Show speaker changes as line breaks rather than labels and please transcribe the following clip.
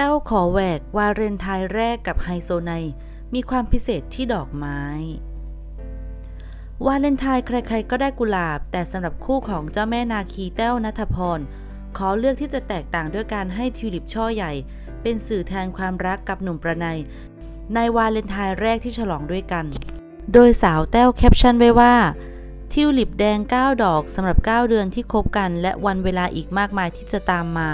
ต้วขอแหวกวาเลนไทน์แรกกับไฮโซไนมีความพิเศษที่ดอกไม้ วาเลนไทน์ใครๆก็ได้กุหลาบ แต่สำหรับคู่ของเจ้าแม่นาคีแต้วนัทพร ขอเลือกที่จะแตกต่างด้วยการให้ทิวลิปช่อใหญ่ เป็นสื่อแทนความรักกับหนุ่มประในในวาเลนไทน์แรกที่ฉลองด้วยกัน โดยสาวแต้วแคปชั่นไว้ว่า ทิวลิปแดง 9 ดอกสำหรับ 9 เดือนที่คบกัน และวันเวลาอีกมากมายที่จะตามมา